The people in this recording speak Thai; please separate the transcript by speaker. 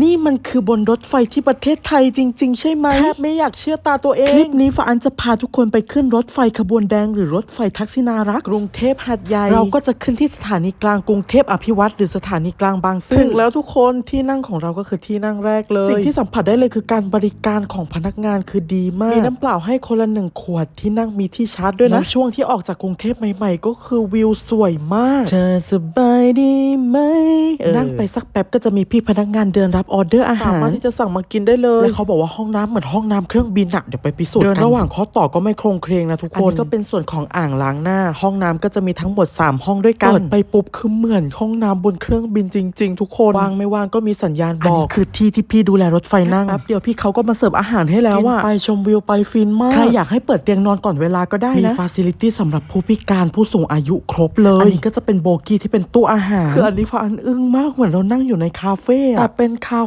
Speaker 1: นี่มันคือบนรถไฟที่ประเทศไทยจริง ๆ ใช่ไหมแทบไม่อยากเชื่อตาตัวเอง คลิปนี้ฟ้าอันจะพาทุกคนไปขึ้นรถไฟขบวนแดงหรือรถไฟทักษินารักษ์กรุงเทพหัดใหญ่ เราก็จะขึ้นที่สถานีกลางกรุงเทพอภิวัตรหรือสถานีกลางบางซื่อถึงแล้วทุกคนที่นั่งของเราก็คือที่นั่งแรกเลย สิ่งที่สัมผัสได้เลยคือการบริการของพนักงานคือดีมาก มีน้ำเปล่าให้คนละหนึ่งขวดที่นั่งมีที่ชาร์จด้วยนะแล้วช่วงที่ออกจากกรุงเทพใหม่ ๆ ก็คือวิวสวยมากเธอสบาย ดีไหมนั่งไปสักแป๊บก็จะมีพี่พนักงานเดินรับออเดอร์อาหารสามารถที่จะสั่งมากินได้เลยแล้วเขาบอกว่าห้องน้ำเหมือนห้องน้ำเครื่องบินอะเดี๋ยวไปพิสูจน์กันเดินระหว่างเคาะต่อก็ไม่โครงเครงนะทุกคนอันนี้ก็เป็นส่วนของอ่างล้างหน้า ห้องน้ำก็จะมีทั้งหมด 3 ห้องด้วยกันเปิดไปปุ๊บคือเหมือนห้องน้ำบนเครื่องบินจริง ๆ ทุกคนวางไม่วางก็มีสัญญาณบอกอันนี้คือที่ที่พี่ดูแลรถไฟนั่งแป๊บเดียวพี่เขาก็มาเสิร์ฟอาหารให้แล้วอะไปชมวิวไปฟินมากใครอยากให้เปิดเตียงนอนก่อนเวลาก็ได้นะมีฟาซิลิตี้สำหรับผู้พิการผู้สูงอายุครบเลยอันนี้ก็จะเป็นโบกี้ที่เป็นตู้อาหาร คืออันนี้ฟ้าอันอึ้งมากเหมือนเรานั่งอยู่ในคาเฟ่อะแต่เป็นคา